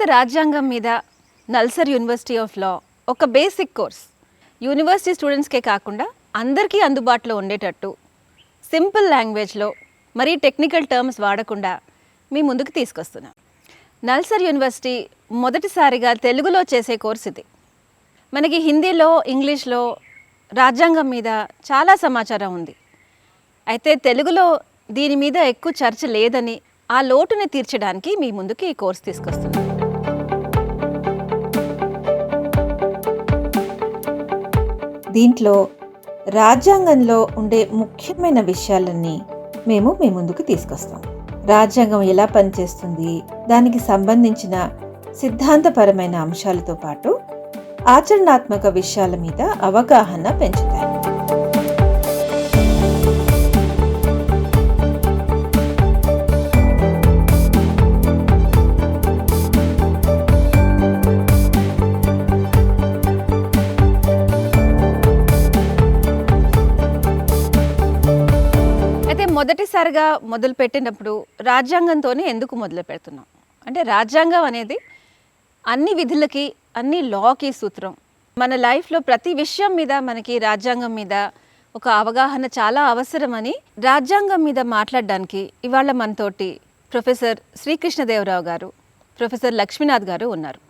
భారత రాజ్యాంగం మీద నల్సర్ యూనివర్సిటీ ఆఫ్ లా ఒక బేసిక్ కోర్స్. యూనివర్సిటీ స్టూడెంట్స్కే కాకుండా అందరికీ అందుబాటులో ఉండేటట్టు సింపుల్ లాంగ్వేజ్లో మరీ టెక్నికల్ టర్మ్స్ వాడకుండా మీ ముందుకు తీసుకొస్తున్నాం. నల్సర్ యూనివర్సిటీ మొదటిసారిగా తెలుగులో చేసే కోర్స్ ఇది. మనకి హిందీలో ఇంగ్లీష్లో రాజ్యాంగం మీద చాలా సమాచారం ఉంది. అయితే తెలుగులో దీని మీద ఎక్కువ చర్చ లేదని ఆ లోటుని తీర్చడానికి మీ ముందుకి ఈ కోర్స్ తీసుకొస్తున్నాం. దీంట్లో రాజ్యాంగంలో ఉండే ముఖ్యమైన విషయాలన్నీ మేము మీ ముందుకు తీసుకొస్తాం. రాజ్యాంగం ఎలా పనిచేస్తుంది దానికి సంబంధించిన సిద్ధాంతపరమైన అంశాలతో పాటు ఆచరణాత్మక విషయాల మీద అవగాహన పెంచుతాయి. మొదటిసారిగా మొదలు పెట్టినప్పుడు రాజ్యాంగంతోనే ఎందుకు మొదలు పెడుతున్నాం అంటే రాజ్యాంగం అనేది అన్ని విధులకి అన్ని లాకి సూత్రం. మన లైఫ్లో ప్రతి విషయం మీద మనకి రాజ్యాంగం మీద ఒక అవగాహన చాలా అవసరమని రాజ్యాంగం మీద మాట్లాడడానికి ఇవాళ మనతోటి ప్రొఫెసర్ శ్రీకృష్ణదేవరావు గారు ప్రొఫెసర్ లక్ష్మీనాథ్ గారు ఉన్నారు.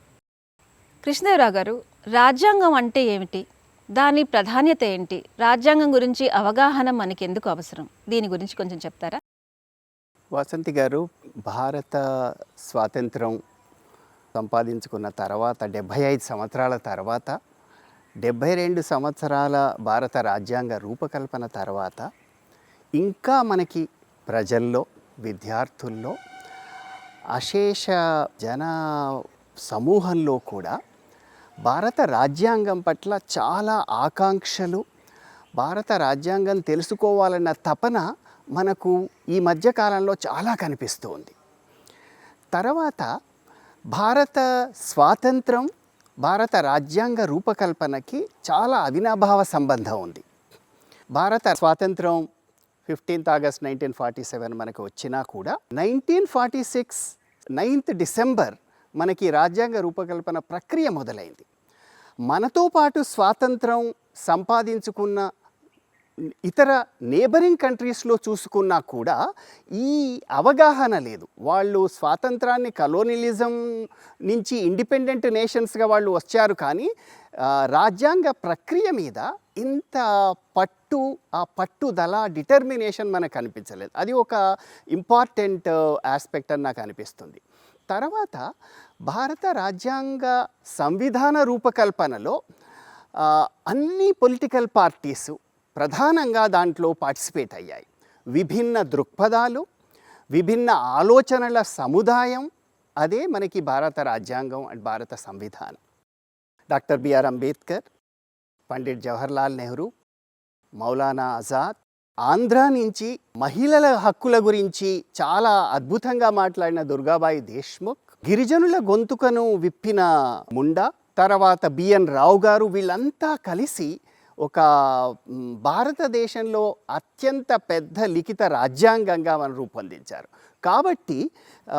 కృష్ణదేవరావు గారు రాజ్యాంగం అంటే ఏమిటి? దాని ప్రాధాన్యత ఏంటి? రాజ్యాంగం గురించి అవగాహన మనకెందుకు అవసరం? దీని గురించి కొంచెం చెప్తారా? వసంతి గారు భారత స్వాతంత్రం సంపాదించుకున్న తర్వాత డెబ్భై ఐదు సంవత్సరాల తర్వాత డెబ్భై రెండు సంవత్సరాల భారత రాజ్యాంగ రూపకల్పన తర్వాత ఇంకా మనకి ప్రజల్లో విద్యార్థుల్లో అశేష జన సమూహంలో కూడా భారత రాజ్యాంగం పట్ల చాలా ఆకాంక్షలు. భారత రాజ్యాంగం తెలుసుకోవాలన్న తపన మనకు ఈ మధ్యకాలంలో చాలా కనిపిస్తుంది. తర్వాత భారత స్వాతంత్రం భారత రాజ్యాంగ రూపకల్పనకి చాలా అవినాభావ సంబంధం ఉంది. భారత స్వాతంత్రం fifteenth August nineteen forty seven మనకు వచ్చినా కూడా nineteen forty six ninth December మనకి రాజ్యాంగ రూపకల్పన ప్రక్రియ మొదలైంది. మనతో పాటు స్వాతంత్రం సంపాదించుకున్న ఇతర నేబరింగ్ కంట్రీస్లో చూసుకున్నా కూడా ఈ అవగాహన లేదు. వాళ్ళు స్వాతంత్రాన్ని కలోనిలిజం నుంచి ఇండిపెండెంట్ నేషన్స్గా వాళ్ళు వచ్చారు కానీ రాజ్యాంగ ప్రక్రియ మీద ఇంత పట్టు ఆ పట్టుదల డిటర్మినేషన్ మనకు కనిపించలేదు అది ఒక ఇంపార్టెంట్ ఆస్పెక్ట్ అని నాకు అనిపిస్తుంది. తర్వాత భారత రాజ్యాంగ సంవిధాన రూపకల్పనలో అన్ని పొలిటికల్ పార్టీసు ప్రధానంగా దాంట్లో పార్టిసిపేట్ అయ్యాయి. విభిన్న దృక్పథాలు విభిన్న ఆలోచనల సముదాయం అదే మనకి భారత రాజ్యాంగం అండ్ భారత సంవిధానం. Doctor B R Ambedkar Pandit Jawaharlal Nehru Maulana Azad Andhra నుంచి మహిళల హక్కుల గురించి చాలా అద్భుతంగా మాట్లాడిన దుర్గాబాయి దేశ్ముఖ్ గిరిజనుల గొంతుకను విప్పిన ముండా తర్వాత బిఎన్ రావు గారు వీళ్ళంతా కలిసి ఒక భారతదేశంలో అత్యంత పెద్ద లిఖిత రాజ్యాంగంగా మనం రూపొందించారు. కాబట్టి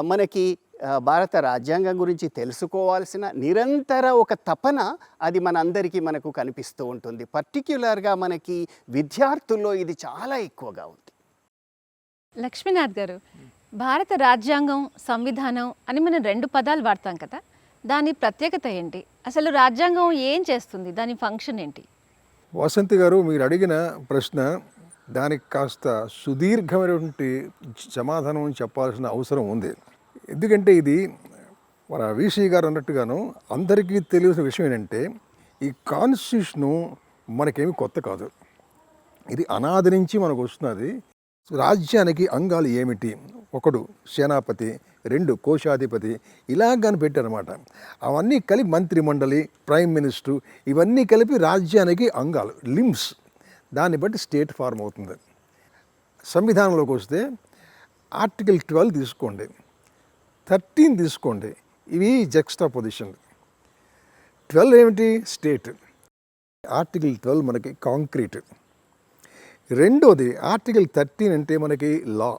మనకి భారత రాజ్యాంగం గురించి తెలుసుకోవాల్సిన నిరంతర ఒక తపన అది మనందరికీ మనకు కనిపిస్తూ ఉంటుంది. పర్టిక్యులర్గా మనకి విద్యార్థుల్లో ఇది చాలా ఎక్కువగా ఉంది. లక్ష్మీనాథ్ గారు భారత రాజ్యాంగం సంవిధానం అని మనం రెండు పదాలు వాడతాం కదా దాని ప్రత్యేకత ఏంటి? అసలు రాజ్యాంగం ఏం చేస్తుంది? దాని ఫంక్షన్ ఏంటి? వసంతి గారు మీరు అడిగిన ప్రశ్న దానికి కాస్త సుదీర్ఘమైనటువంటి సమాధానం చెప్పాల్సిన అవసరం ఉంది. ఎందుకంటే ఇది మన వీసీ గారు అన్నట్టుగాను అందరికీ తెలిసిన విషయం ఏంటంటే ఈ కాన్స్టిట్యూషను మనకేమి కొత్త కాదు. ఇది అనాది నుంచి మనకు వస్తున్నది. రాజ్యానికి అంగాలు ఏమిటి? ఒకడు సేనాపతి రెండు కోశాధిపతి ఇలాగని పెట్టారనమాట అవన్నీ కలిపి మంత్రిమండలి ప్రైమ్ మినిస్టర్ ఇవన్నీ కలిపి రాజ్యానికి అంగాలు లిమ్స్. దాన్ని బట్టి స్టేట్ ఫార్మ్ అవుతుంది. సంవిధానంలోకి వస్తే ఆర్టికల్ ట్వెల్వ్ తీసుకోండి. థర్టీన్ తీసుకోండి. ఇవి జెక్స్టా పొజిషన్ ట్వెల్వ్ ఏమిటి? స్టేట్. ఆర్టికల్ ట్వెల్వ్ మనకి కాంక్రీట్. రెండోది ఆర్టికల్ థర్టీన్ అంటే మనకి లా.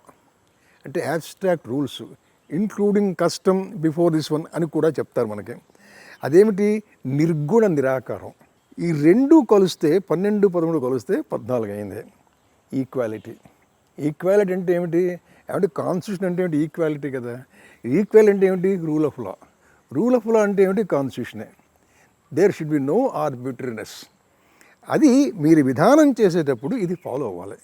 అంటే abstract rules including custom before this one అని కూడా చెప్తారు మనకి. అదేమిటి? నిర్గుణ నిరాకారం. ఈ రెండు కలిస్తే పన్నెండు పదమూడు కలిస్తే పద్నాలుగు అయింది. ఈక్వాలిటీ ఈక్వాలిటీ అంటే ఏమిటి? ఏమంటే కాన్స్టిట్యూషన్ అంటే ఏమిటి ఈక్వాలిటీ కదా. ఈక్వాలిటీ అంటే ఏమిటి rule of law rule of law అంటే ఏమిటి కాన్స్టిట్యూషనే there should be no arbitrariness అది మీరు విధానం చేసేటప్పుడు ఇది ఫాలో అవ్వాలి.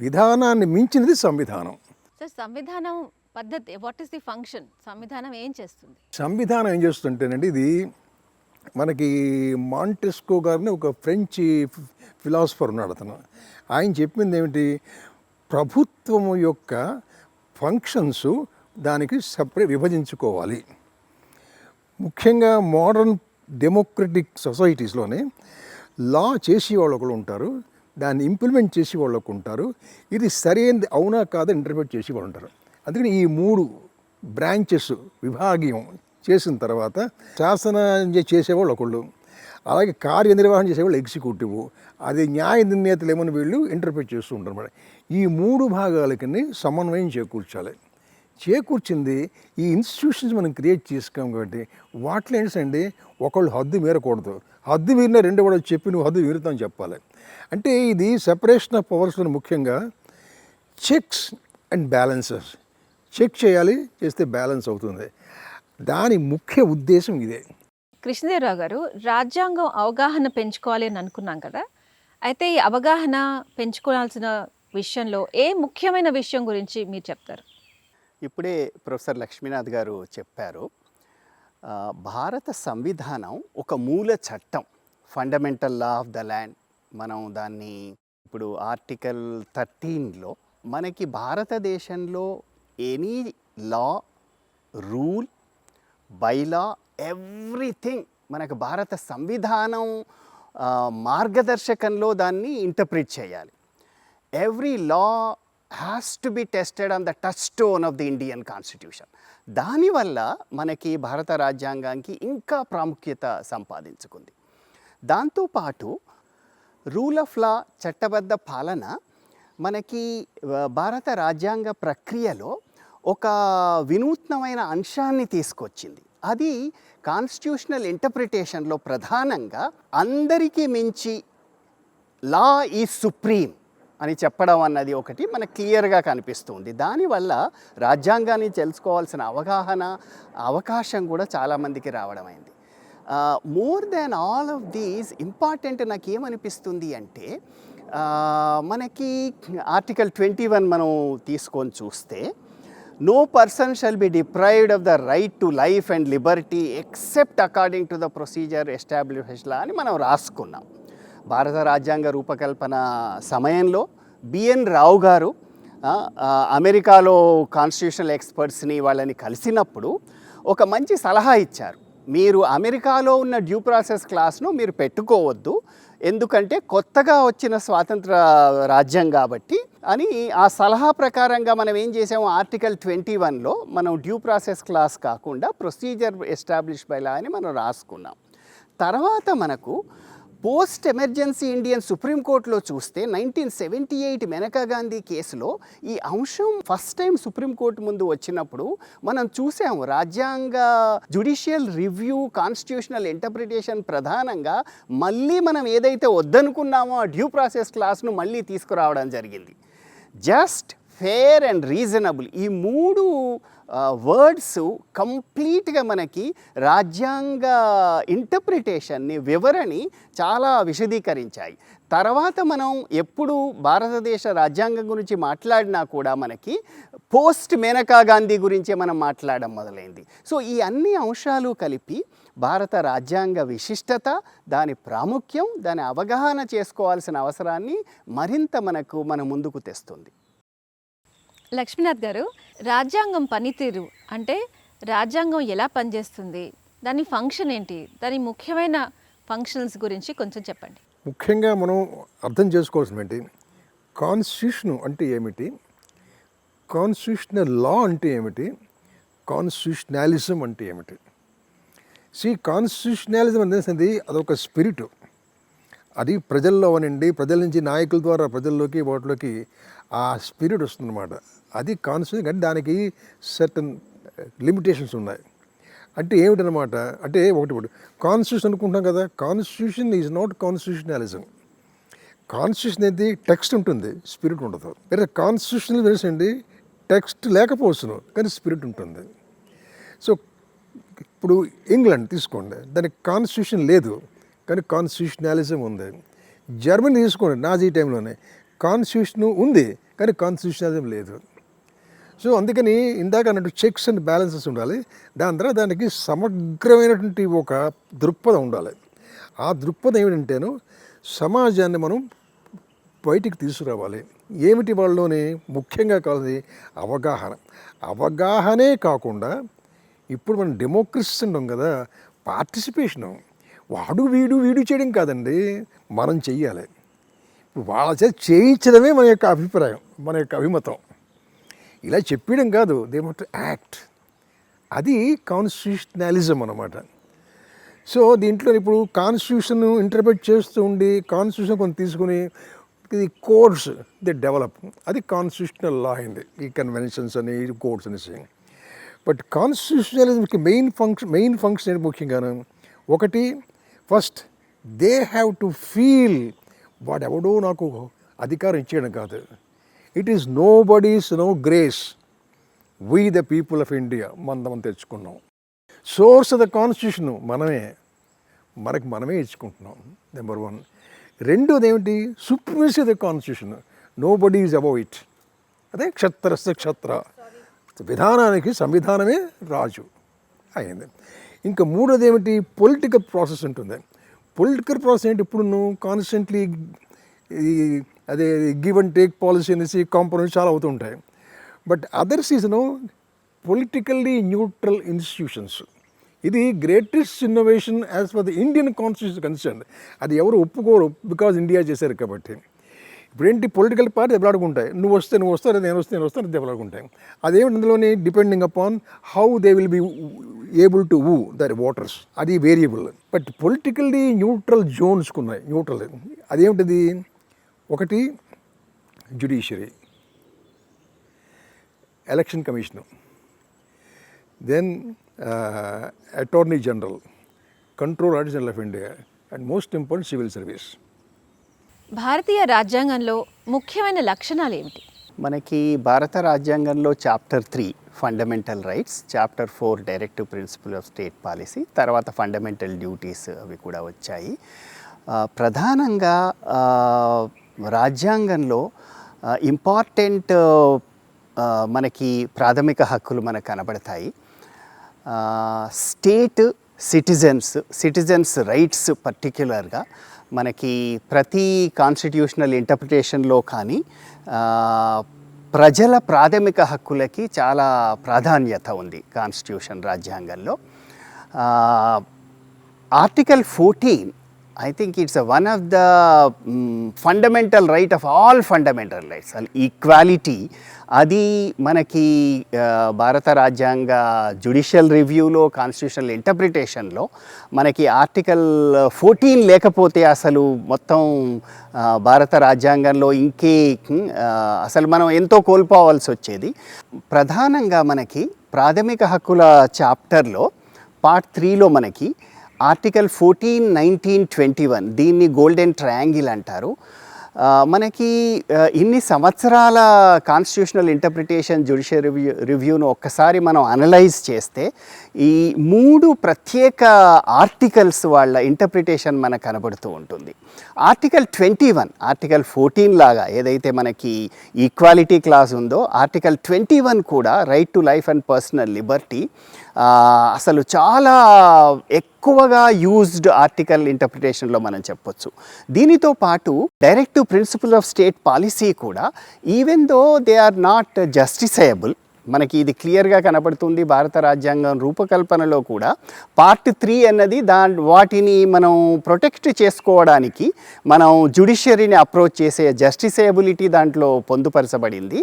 విధానాన్ని మించినది సంవిధానం. సార్ సంవిధానం పద్ధతి వాట్ ఈస్ ది ఫంక్షన్ సంవిధానం ఏం చేస్తుంది? సంవిధానం ఏం చేస్తుంటేనండి ఇది మనకి మాంటెస్కో గారిని ఒక ఫ్రెంచ్ ఫిలాసఫర్ ఉన్నాడు అతను. ఆయన చెప్పింది ఏమిటి? ప్రభుత్వం యొక్క ఫంక్షన్స్ దానికి సపరేట్ విభజించుకోవాలి. ముఖ్యంగా మోడర్న్ డెమోక్రటిక్ సొసైటీస్లోనే లా చేసే వాళ్ళు ఒకళ్ళు ఉంటారు దాన్ని ఇంప్లిమెంట్ చేసే వాళ్ళు ఒకరు ఉంటారు ఇది సరైనది అవునా కాదా ఇంటర్ప్రిట్ చేసే వాళ్ళు ఉంటారు. అందుకని ఈ మూడు బ్రాంచెస్ విభాగం చేసిన తర్వాత శాసన చేసేవాళ్ళు ఒకళ్ళు. అలాగే కార్యనిర్వహణ చేసేవాళ్ళు ఎగ్జిక్యూటివ్ అది న్యాయ నిర్ణేతలు ఏమని వీళ్ళు ఇంటర్ప్రిట్ చేస్తూ ఉంటారు అన్నమాట ఈ మూడు భాగాలకి సమన్వయం చేకూర్చాలి. చేకూర్చింది ఈ ఇన్స్టిట్యూషన్స్ మనం క్రియేట్ చేసుకోం కాబట్టి వాటిలో ఏంటండి ఒకళ్ళు హద్దు మీరకూడదు. హద్దు మీరిన రెండు కూడా చెప్పి నువ్వు హద్దు మీరుతామని చెప్పాలి. అంటే ఇది సెపరేషన్ ఆఫ్ పవర్స్లో ముఖ్యంగా చెక్స్ అండ్ బ్యాలెన్సెస్ చెక్ చేయాలి చేస్తే బ్యాలెన్స్ అవుతుంది. దాని ముఖ్య ఉద్దేశం ఇదే. కృష్ణదేవరావు గారు రాజ్యాంగం అవగాహన పెంచుకోవాలి అని అనుకున్నాం కదా. అయితే ఈ అవగాహన పెంచుకోవాల్సిన విషయంలో ఏ ముఖ్యమైన విషయం గురించి మీరు చెప్తారు? ఇప్పుడే ప్రొఫెసర్ లక్ష్మీనాథ్ గారు చెప్పారు భారత సంవిధానం ఒక మూల చట్టం. Fundamental law of the land మనం దాన్ని ఇప్పుడు ఆర్టికల్ థర్టీన్లో మనకి భారతదేశంలో any law rule bylaw everything మనకు భారత సంవిధానం మార్గదర్శకంలో దాన్ని ఇంటర్ప్రిట్ చేయాలి. Every law has to be tested on the touchstone of the Indian constitution దానివల్ల మనకి భారత రాజ్యాంగానికి ఇంకా ప్రాముఖ్యత సంపాదించుకుంది. దాంతోపాటు రూల్ ఆఫ్ లా చట్టబద్ధ పాలన మనకి భారత రాజ్యాంగ ప్రక్రియలో ఒక వినూత్నమైన అంశాన్ని తీసుకొచ్చింది. అది కాన్స్టిట్యూషనల్ ఇంటర్ప్రిటేషన్లో ప్రధానంగా అందరికీ మించి లా ఈ సుప్రీం అని చెప్పడం అన్నది ఒకటి మనకు క్లియర్గా కనిపిస్తుంది. దానివల్ల రాజ్యాంగాన్ని తెలుసుకోవాల్సిన అవగాహన అవకాశం కూడా చాలామందికి రావడమైంది more than all of these important నాకు ఏమనిపిస్తుంది అంటే మనకి ఆర్టికల్ ట్వంటీ వన్ మనం తీసుకొని చూస్తే no person shall be deprived of the right to life and liberty except according to the procedure establish law అని మనం రాసుకున్నాం. భారత రాజ్యాంగ రూపకల్పన సమయంలో బిఎన్ రావు గారు అమెరికాలో కాన్స్టిట్యూషనల్ ఎక్స్పర్ట్స్ని వాళ్ళని కలిసినప్పుడు ఒక మంచి సలహా ఇచ్చారు. మీరు అమెరికాలో ఉన్న డ్యూ ప్రాసెస్ క్లాస్ను మీరు పెట్టుకోవద్దు. ఎందుకంటే కొత్తగా వచ్చిన స్వాతంత్ర రాజ్యం కాబట్టి అని ఆ సలహా ప్రకారంగా మనం ఏం చేసాము? ఆర్టికల్ ట్వంటీ వన్లో మనం డ్యూ ప్రాసెస్ క్లాస్ కాకుండా ప్రొసీజర్ ఎస్టాబ్లిష్ బై లా అని మనం రాసుకున్నాం. తర్వాత మనకు పోస్ట్ ఎమర్జెన్సీ ఇండియన్ సుప్రీంకోర్టులో చూస్తే nineteen seventy eight Maneka Gandhi కేసులో ఈ అంశం ఫస్ట్ టైం సుప్రీంకోర్టు ముందు వచ్చినప్పుడు మనం చూసాము రాజ్యాంగ జుడిషియల్ రివ్యూ కాన్స్టిట్యూషనల్ ఇంటర్ప్రిటేషన్ ప్రధానంగా మళ్ళీ మనం ఏదైతే వద్దనుకున్నామో ఆ డ్యూ ప్రాసెస్ క్లాస్ను మళ్ళీ తీసుకురావడం జరిగింది. జస్ట్ ఫేర్ అండ్ రీజనబుల్ ఈ మూడు వర్డ్స్ కంప్లీట్గా మనకి రాజ్యాంగ ఇంటర్ప్రిటేషన్ని వివరణి చాలా విశదీకరించాయి. తర్వాత మనం ఎప్పుడు భారతదేశ రాజ్యాంగం గురించి మాట్లాడినా కూడా మనకి పోస్ట్ మేనకా గాంధీ గురించే మనం మాట్లాడడం మొదలైంది. సో ఈ అన్ని అంశాలు కలిపి భారత రాజ్యాంగ విశిష్టత దాని ప్రాముఖ్యం దాని అవగాహన చేసుకోవాల్సిన అవసరాన్ని మరింత మనకు మన ముందుకు తెస్తుంది. లక్ష్మీనాథ్ గారు రాజ్యాంగం పనితీరు అంటే రాజ్యాంగం ఎలా పనిచేస్తుంది? దాని ఫంక్షన్ ఏంటి? దాని ముఖ్యమైన ఫంక్షన్స్ గురించి కొంచెం చెప్పండి. ముఖ్యంగా మనం అర్థం చేసుకోవాల్సిన ఏంటి కాన్స్టిట్యూషన్ అంటే ఏమిటి? కాన్స్టిట్యూషనల్ లా అంటే ఏమిటి? కాన్స్టిట్యూషనాలిజం అంటే ఏమిటి? సి కాన్స్టిట్యూషనాలిజం అనేది అదొక స్పిరిట్. అది ప్రజల్లో అనండి ప్రజల నుంచి నాయకుల ద్వారా ప్రజల్లోకి వాటిలోకి ఆ స్పిరిట్ వస్తుందన్నమాట. అది కాన్స్టిట్యూషన్ అంటే దానికి సర్టన్ లిమిటేషన్స్ ఉన్నాయి. అంటే ఏమిటనమాట అంటే ఒకటి ఒకటి. కాన్స్టిట్యూషన్ అనుకుంటాం కదా. Constitution is not constitutionalism. Constitution అనేది టెక్స్ట్ ఉంటుంది స్పిరిట్ ఉండదు. వేరే కాన్స్టిట్యూషన్ అండి టెక్స్ట్ లేకపోవచ్చును కానీ స్పిరిట్ ఉంటుంది. సో ఇప్పుడు ఇంగ్లాండ్ తీసుకోండి. దానికి కాన్స్టిట్యూషన్ లేదు. కానీ కాన్స్టిట్యూషనలిజం ఉంది. జర్మనీ తీసుకోండి నాజీ టైంలోనే. కాన్స్టిట్యూషన్ ఉంది కానీ కాన్స్టిట్యూషనలిజం లేదు. సో అందుకని ఇందాక అన్నట్టు చెక్స్ అండ్ బ్యాలెన్సెస్ ఉండాలి. దాని తర్వాత దానికి సమగ్రమైనటువంటి ఒక దృక్పథం ఉండాలి. ఆ దృక్పథం ఏమిటంటేను సమాజాన్ని మనం బయటికి తీసుకురావాలి. ఏమిటి వాళ్ళలోని ముఖ్యంగా కావాలి అవగాహన. అవగాహనే కాకుండా ఇప్పుడు మనం డెమోక్రసీ ఉన్నాం కదా పార్టిసిపేషను వాడు వీడు వీడు చేయడం కాదండి. మనం చెయ్యాలి. వాళ్ళ చేత చేయించడమే మన యొక్క అభిప్రాయం మన యొక్క అభిమతం. ఇలా చెప్పడం కాదు దే మట్ యాక్ట్ అది కాన్స్టిట్యూషనలిజం అన్నమాట. సో దీంట్లో ఇప్పుడు కాన్స్టిట్యూషన్ ఇంటర్ప్రిట్ చేస్తూ ఉండి కాన్స్టిట్యూషన్ కొంత తీసుకుని ఇది కోడ్స్ ది డెవలప్ అది కాన్స్టిట్యూషనల్ లా అయింది ఈ కన్వెన్షన్స్ అని కోడ్స్ అనేసి బట్ కాన్స్టిట్యూషనలిజంకి మెయిన్ ఫంక్షన్ మెయిన్ ఫంక్షన్ ఏంటి ముఖ్యంగాను? ఒకటి first they have to feel వాడెవడో నాకు అధికారం ఇచ్చేయడం కాదు. It is nobody's no grace we the people of India మనం తెచ్చుకున్నాం. సోర్స్ ఆఫ్ ద కాన్స్టిట్యూషన్ మనమే. మనకి మనమే ఇచ్చుకుంటున్నాం నెంబర్ వన్ రెండోది ఏమిటి? Supremacy the constitution nobody is above it అదే క్షత్రస్థ క్షత్ర. విధానానికి సంవిధానమే రాజు. అయింది. ఇంకా మూడోది ఏమిటి పొలిటికల్ ప్రాసెస్ ఉంటుంది పొలిటికల్ ప్రాసెస్ ఏంటి ఇప్పుడు నువ్వు కాన్స్టెంట్లీ ఈ అదే గివ్ అండ్ టేక్ పాలసీ అనేసి కాంప్రమైజ్ చాలా అవుతూ ఉంటాయి. But other season politically neutral institutions. ఇది greatest innovation as far the Indian constitution concern. అది ఎవరు ఒప్పుకోరు బికాజ్ ఇండియా చేశారు కాబట్టి. ఇప్పుడేంటి పొలిటికల్ పార్టీ దెబ్బలాడుకుంటాయి. నువ్వు వస్తే నువ్వు వస్తే నేను వస్తే నేను వస్తాను దెబ్బలాడుకుంటాయి. అదేమిటి అందులోని depending upon how they will be able to woo their waters అది వేరియబుల్ బట్ పొలిటికల్లీ న్యూట్రల్ జోన్స్కి ఉన్నాయి న్యూట్రల్ అదేమిటిది? ఒకటి judiciary election commission then attorney general control auditor of India and most important civil service భారతీయ రాజ్యాంగంలో ముఖ్యమైన లక్షణాలు ఏమిటి? మనకి భారత రాజ్యాంగంలో chapter three fundamental rights chapter four directive principle of state policy తర్వాత ఫండమెంటల్ డ్యూటీస్ అవి కూడా వచ్చాయి. ప్రధానంగా రాజ్యాంగంలో ఇంపార్టెంట్ మనకి ప్రాథమిక హక్కులు మనకు కనబడతాయి. స్టేట్ సిటిజన్స్ సిటిజన్స్ రైట్స్ పర్టిక్యులర్గా మనకి ప్రతి కాన్స్టిట్యూషనల్ ఇంటర్ప్రిటేషన్లో కానీ ప్రజల ప్రాథమిక హక్కులకి చాలా ప్రాధాన్యత ఉంది కాన్స్టిట్యూషన్ రాజ్యాంగంలో. Article fourteen I think it's one of the fundamental right of all fundamental rights equality అది మనకి భారత రాజ్యాంగ జుడిషియల్ రివ్యూలో కాన్స్టిట్యూషనల్ ఇంటర్ప్రిటేషన్లో మనకి ఆర్టికల్ ఫోర్టీన్ లేకపోతే అసలు మొత్తం భారత రాజ్యాంగంలో ఇంకే అసలు మనం ఎంతో కోల్పోవాల్సి వచ్చేది. ప్రధానంగా మనకి ప్రాథమిక హక్కుల చాప్టర్లో పార్ట్ త్రీలో మనకి article fourteen nineteen twenty one దీన్ని గోల్డెన్ ట్రయాంగిల్ అంటారు. మనకి ఇన్ని సంవత్సరాల కాన్స్టిట్యూషనల్ ఇంటర్ప్రిటేషన్ జ్యుడిషియల్ రివ్యూ రివ్యూను ఒక్కసారి మనం అనలైజ్ చేస్తే ఈ మూడు ప్రత్యేక ఆర్టికల్స్ వాళ్ళ ఇంటర్ప్రిటేషన్ మనకు కనబడుతూ ఉంటుంది. Article twenty one article fourteen లాగా ఏదైతే మనకి ఈక్వాలిటీ క్లాస్ ఉందో ఆర్టికల్ ట్వంటీ వన్ కూడా right to life and personal liberty అసలు చాలా ఎక్కువగా యూజ్డ్ ఆర్టికల్ ఇంటర్ప్రిటేషన్లో మనం చెప్పొచ్చు. దీనితో పాటు direct principle of state policy కూడా even though they are not justiciable మనకి ఇది క్లియర్గా కనబడుతుంది భారత రాజ్యాంగం రూపకల్పనలో కూడా. పార్ట్ త్రీ అన్నది దా వాటిని మనం ప్రొటెక్ట్ చేసుకోవడానికి మనం జుడిషియరీని అప్రోచ్ చేసే జస్టిసేబిలిటీ దాంట్లో పొందుపరచబడింది.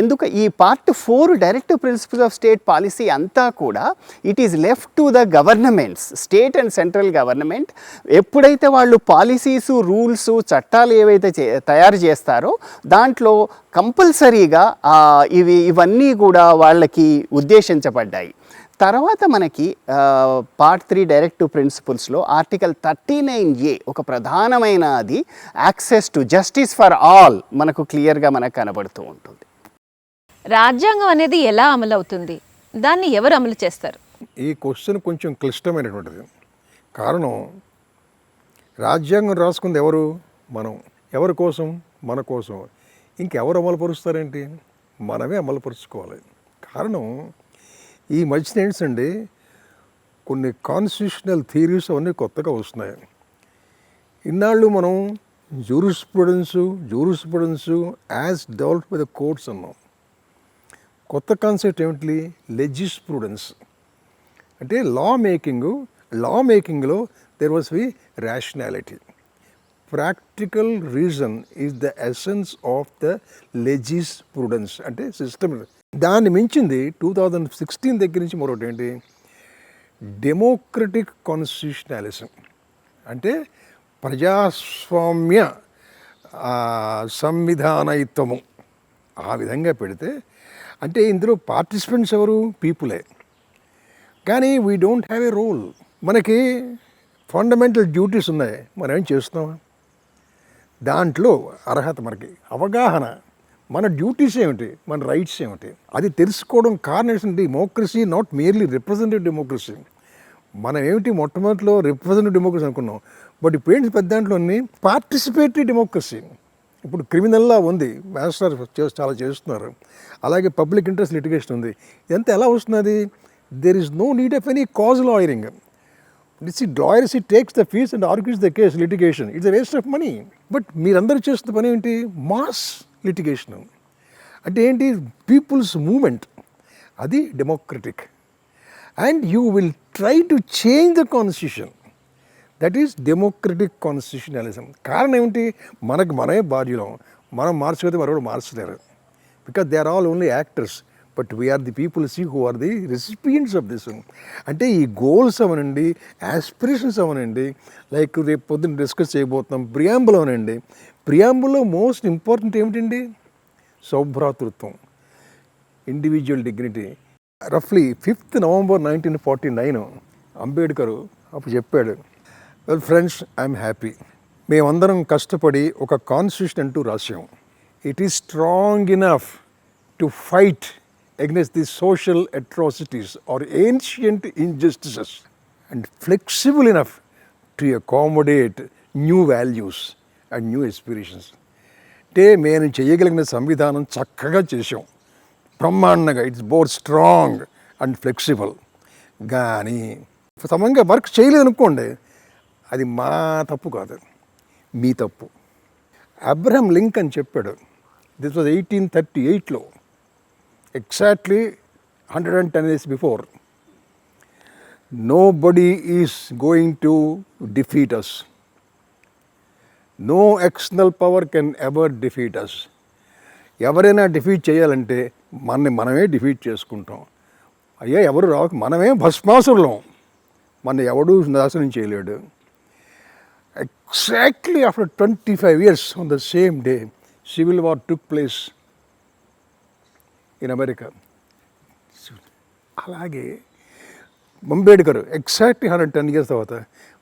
ఎందుకు ఈ part four direct principle of state policy అంతా కూడా it is left to the governments state and central government. ఎప్పుడైతే వాళ్ళు పాలసీసు రూల్స్ చట్టాలు ఏవైతే తయారు చేస్తారో దాంట్లో కంపల్సరీగా ఇవి ఇవన్నీ కూడా వాళ్ళకి ఉద్దేశించబడ్డాయి. తర్వాత మనకి పార్ట్ త్రీ డైరెక్ట్ ప్రిన్సిపల్స్లో ఆర్టికల్ థర్టీ నైన్ ఏ ఒక ప్రధానమైన అది access to justice for all మనకు క్లియర్గా మనకు కనబడుతూ ఉంటుంది. రాజ్యాంగం అనేది ఎలా అమలు అవుతుంది దాన్ని ఎవరు అమలు చేస్తారు? ఈ క్వశ్చన్ కొంచెం క్లిష్టమైనటువంటిది. కారణం రాజ్యాంగం రాసుకుంది ఎవరు? మనం. ఎవరి కోసం? మన కోసం. ఇంకెవరు అమలుపరుస్తారేంటి? మనమే అమలుపరుచుకోవాలి. కారణం ఈ మధ్యన ఏంటండి కొన్ని కాన్స్టిట్యూషనల్ థీరీస్ అవన్నీ కొత్తగా వస్తున్నాయి. ఇన్నాళ్ళు మనం jurisprudence jurisprudence as developed by the courts అన్నాం. కొత్త కాన్సెప్ట్ ఏమిటి? లెజిస్ప్రూడెన్స్ అంటే law making law మేకింగ్లో there was we rationality practical reason is the essence of the legisprudence అంటే సిస్టమ్ దాన్ని మించింది టూ థౌజండ్ సిక్స్టీన్ దగ్గర నుంచి మరొకటి ఏంటి? డెమోక్రటిక్ కాన్స్టిట్యూషనలిజం అంటే ప్రజాస్వామ్య ఆ, సంవిధానయుత్వము ఆ విధంగా పెడితే అంటే ఇందులో పార్టిసిపెంట్స్ ఎవరు? పీపులే కానీ we don't have a role మనకి ఫండమెంటల్ డ్యూటీస్ ఉన్నాయి. మనం ఏం చేస్తున్నాం? దాంట్లో అర్హత మనకి. అవగాహన మన డ్యూటీస్ ఏమిటి మన రైట్స్ ఏమిటి అది తెలుసుకోవడం కారణం democracy not merely representative democracy మనం ఏమిటి మొట్టమొదటిలో రిప్రజెంటేటివ్ డెమోక్రసీ అనుకున్నాం? బట్ ఇప్పుడు ఏంటి పెద్ద దాంట్లోని పార్టిసిపేటరీ డెమోక్రసీ ఇప్పుడు క్రిమినల్లా ఉంది మాస్టర్ చేసి చాలా చేస్తున్నారు. అలాగే పబ్లిక్ ఇంట్రెస్ట్ లిటిగేషన్ ఉంది. ఇదంతా ఎలా వస్తున్నది? There is no need of any cause lawyering this ఈ లాయర్స్ ఈ takes the fees and argues the case litigation it's waste of money but మీరందరూ చేస్తున్న పని ఏంటి? మాస్ లిటిగేషన్ అంటే ఏంటి? పీపుల్స్ మూమెంట్ అది democratic and you will try to change the constitution that is democratic constitutionalism కారణం ఏమిటి? మనకు మనమే బాధ్యులం. మనం మార్చకపోతే మరొకరు మార్చలేరు. Because they are all only actors but we're the people see who are the recipients of this అంటే ఈ గోల్స్ అవనండి యాస్పిరేషన్స్ అవనండి లైక్ రేపు పొద్దున్న డిస్కస్ చేయబోతున్నాం ప్రియాంబుల్ అవనండి. ప్రియాంబుల్లో మోస్ట్ ఇంపార్టెంట్ ఏమిటండి? సౌభ్రాతృత్వం individual dignity రఫ్లీ fifth November nineteen forty nine Ambedkar అప్పుడు చెప్పాడు వెల్ ఫ్రెండ్స్ ఐఎమ్ హ్యాపీ మేమందరం కష్టపడి ఒక కాన్స్టిట్యూషన్ అంటూ రాసాం it is strong enough to fight against the social atrocities or ancient injustices and flexible enough to accommodate new values and new experience అంటే మేము చేయగలిగిన సంవిధానం చక్కగా చేసాం బ్రహ్మాండంగా it's both strong and flexible కానీ సమంగా వర్క్ చేయలేదు అనుకోండి అది మా తప్పు కాదు. మీ తప్పు. అబ్రహం లింక్ అని చెప్పాడు దిస్ వాజ్ ఎయిటీన్ థర్టీ ఎయిట్లో exactly hundred and ten years before nobody is going to defeat us no external power can ever defeat us ఎవరైనా డిఫీట్ చేయాలంటే మనని మనమే డిఫీట్ చేసుకుంటాం. అయ్యా ఎవరు రావు మనమే భస్మాసురులం. మన ఎవడూ నాశనం చేయలేడు. Exactly after twenty five years on the same day civil war took place in America. అలాగే Ambedkar exact hundred ten years తర్వాత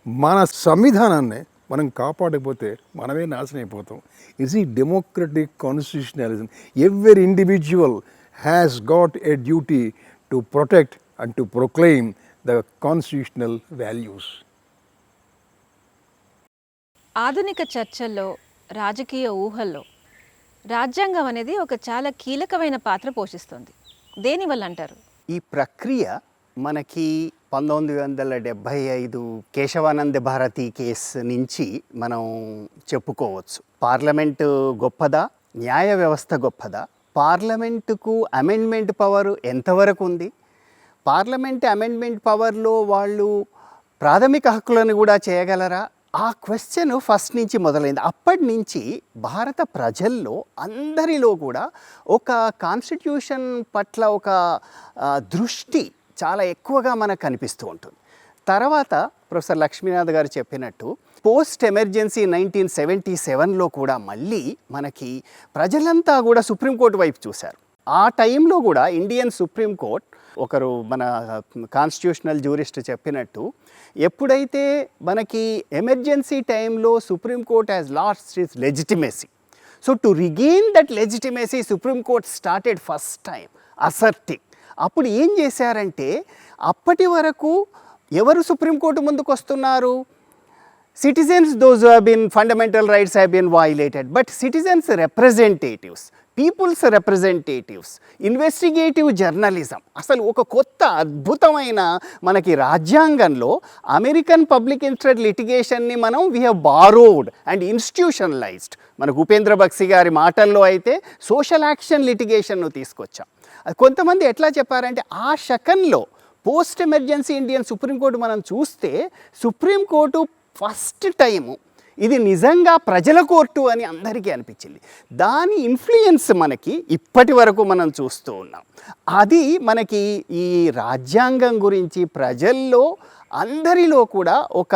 మన సంవిధానాన్ని మనం కాపాడకపోతే మనమే నాశనం అయిపోతాం. ఇస్ ఈ democratic constitutionalism every individual has got a duty to protect and to proclaim the constitutional values ఆధునిక చర్చల్లో రాజకీయ ఊహల్లో రాజ్యాంగం అనేది ఒక చాలా కీలకమైన పాత్ర పోషిస్తుంది. దేనివల్ల అంటారు? ఈ ప్రక్రియ మనకి పంతొమ్మిది వందల డెబ్భై ఐదు కేశవానంద భారతి కేసు నుంచి మనం చెప్పుకోవచ్చు. పార్లమెంటు గొప్పదా? న్యాయ వ్యవస్థ గొప్పదా? పార్లమెంటుకు అమెండ్మెంట్ పవర్ ఎంతవరకు ఉంది? పార్లమెంట్ అమెండ్మెంట్ పవర్లో వాళ్ళు ప్రాథమిక హక్కులను కూడా చేయగలరా? ఆ క్వశ్చన్ ఫస్ట్ నుంచి మొదలైంది. అప్పటి నుంచి భారత ప్రజల్లో అందరిలో కూడా ఒక కాన్స్టిట్యూషన్ పట్ల ఒక దృష్టి చాలా ఎక్కువగా మనకు కనిపిస్తూ ఉంటుంది. తర్వాత ప్రొఫెసర్ లక్ష్మీనాథ్ గారు చెప్పినట్టు పోస్ట్ ఎమర్జెన్సీ నైన్టీన్ సెవెంటీ సెవెన్లో కూడా మళ్ళీ మనకి ప్రజలంతా కూడా సుప్రీంకోర్టు వైపు చూశారు. ఆ టైంలో కూడా ఇండియన్ సుప్రీంకోర్టు ఒకరు మన కాన్స్టిట్యూషనల్ జ్యూరిస్ట్ చెప్పినట్టు ఎప్పుడైతే మనకి ఎమర్జెన్సీ టైంలో supreme court has lost is legitimacy so to regain that legitimacy supreme court started first time asserting అప్పుడు ఏం చేశారంటే అప్పటి వరకు ఎవరు సుప్రీంకోర్టు ముందుకు వస్తున్నారు citizens those have been fundamental rights have have violated but citizens representatives people's representatives investigative journalism. అసలు ఒక కొత్త అద్భుతమైన మనకి రాజ్యాంగంలో అమెరికన్ పబ్లిక్ ఇంట్రెస్ట్ లిటిగేషన్ని మనం we have borrowed and institutionalised మనకు ఉపేంద్ర బక్సి గారి మాటల్లో అయితే సోషల్ యాక్షన్ లిటిగేషన్ను తీసుకొచ్చాం. కొంతమంది ఎట్లా చెప్పారంటే ఆ శకంలో post emergency Indian Supreme Court మనం చూస్తే సుప్రీంకోర్టు ఫస్ట్ టైము ఇది నిజంగా ప్రజల కోర్టు అని అందరికీ అనిపించింది. దాని ఇన్ఫ్లుయెన్స్ మనకి ఇప్పటి వరకు మనం చూస్తూ ఉన్నాం. అది మనకి ఈ రాజ్యాంగం గురించి ప్రజల్లో అందరిలో కూడా ఒక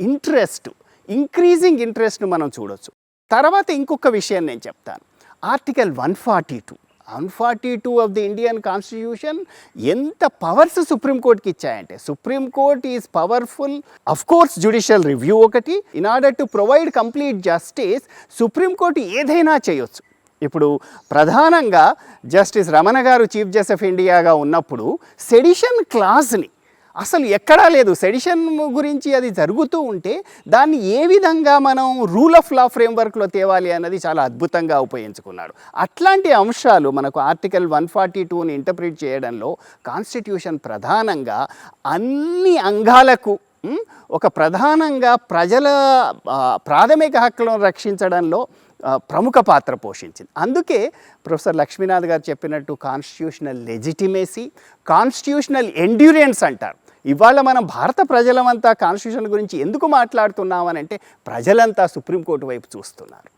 ఇంట్రెస్ట్ ఇంక్రీజింగ్ ఇంట్రెస్ట్ను మనం చూడొచ్చు. తర్వాత ఇంకొక విషయం నేను చెప్తాను. Article one forty two one forty two of the Indian constitution ఎంత పవర్స్ సుప్రీంకోర్టుకి ఇచ్చాయంటే supreme court is powerful of course judicial review ఒకటి. In order to provide complete justice supreme court ఏదైనా చేయొచ్చు. ఇప్పుడు ప్రధానంగా జస్టిస్ రమణ గారు చీఫ్ జస్టిస్ ఆఫ్ ఇండియాగా ఉన్నప్పుడు sedition క్లాజ్ని అసలు ఎక్కడా లేదు. సెడిషన్ గురించి అది జరుగుతూ ఉంటే దాన్ని ఏ విధంగా మనం రూల్ ఆఫ్ లా ఫ్రేమ్వర్క్లో తేవాలి అన్నది చాలా అద్భుతంగా ఉపయోగించుకున్నాడు. అట్లాంటి అంశాలు మనకు ఆర్టికల్ వన్ ఫార్టీ టూని ఇంటర్ప్రిట్ చేయడంలో కాన్స్టిట్యూషన్ ప్రధానంగా అన్ని అంగాలకు ఒక ప్రధానంగా ప్రజల ప్రాథమిక హక్కులను రక్షించడంలో ప్రముఖ పాత్ర పోషించింది. అందుకే ప్రొఫెసర్ లక్ష్మీనాథ్ గారు చెప్పినట్టు కాన్స్టిట్యూషనల్ లెజిటిమేసీ కాన్స్టిట్యూషనల్ ఎండ్యూరెన్స్ అంటారు. ఇవాళ మనం భారత ప్రజలమంతా కాన్స్టిట్యూషన్ గురించి ఎందుకు మాట్లాడుతున్నామనంటే ప్రజలంతా సుప్రీంకోర్టు వైపు చూస్తున్నారు.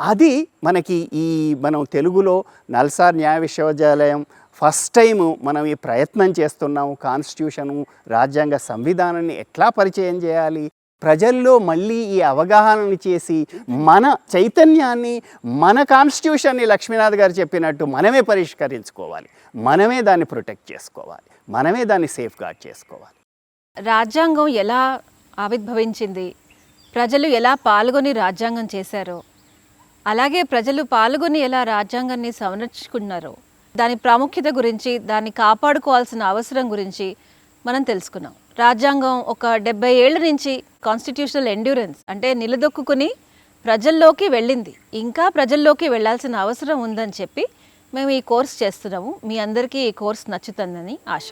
అది మనకి ఈ మనం తెలుగులో నల్సార్ న్యాయ విశ్వవిద్యాలయం ఫస్ట్ టైం మనం ఈ ప్రయత్నం చేస్తున్నాము. కాన్స్టిట్యూషను రాజ్యాంగ సంవిధానాన్ని ఎట్లా పరిచయం చేయాలి? ప్రజల్లో మళ్ళీ ఈ అవగాహనని చేసి మన చైతన్యాన్ని మన కాన్స్టిట్యూషన్ని లక్ష్మీనాథ్ గారు చెప్పినట్టు మనమే పరిష్కరించుకోవాలి. మనమే దాన్ని ప్రొటెక్ట్ చేసుకోవాలి. మనమే దాన్ని సేఫ్ గార్డ్ చేసుకోవాలి. రాజ్యాంగం ఎలా ఆవిర్భవించింది? ప్రజలు ఎలా పాల్గొని రాజ్యాంగం చేశారో? అలాగే ప్రజలు పాల్గొని ఎలా రాజ్యాంగాన్ని సంరక్షించుకున్నారో? దాని ప్రాముఖ్యత గురించి దాన్ని కాపాడుకోవాల్సిన అవసరం గురించి మనం తెలుసుకున్నాం. రాజ్యాంగం ఒక డెబ్బై ఏళ్ళ నుంచి కాన్స్టిట్యూషనల్ ఎండ్యూరెన్స్ అంటే నిలదొక్కుని ప్రజల్లోకి వెళ్ళింది. ఇంకా ప్రజల్లోకి వెళ్ళాల్సిన అవసరం ఉందని చెప్పి మేము ఈ కోర్స్ చేస్తున్నాము. మీ అందరికీ ఈ కోర్స్ నచ్చుతుందని ఆశ.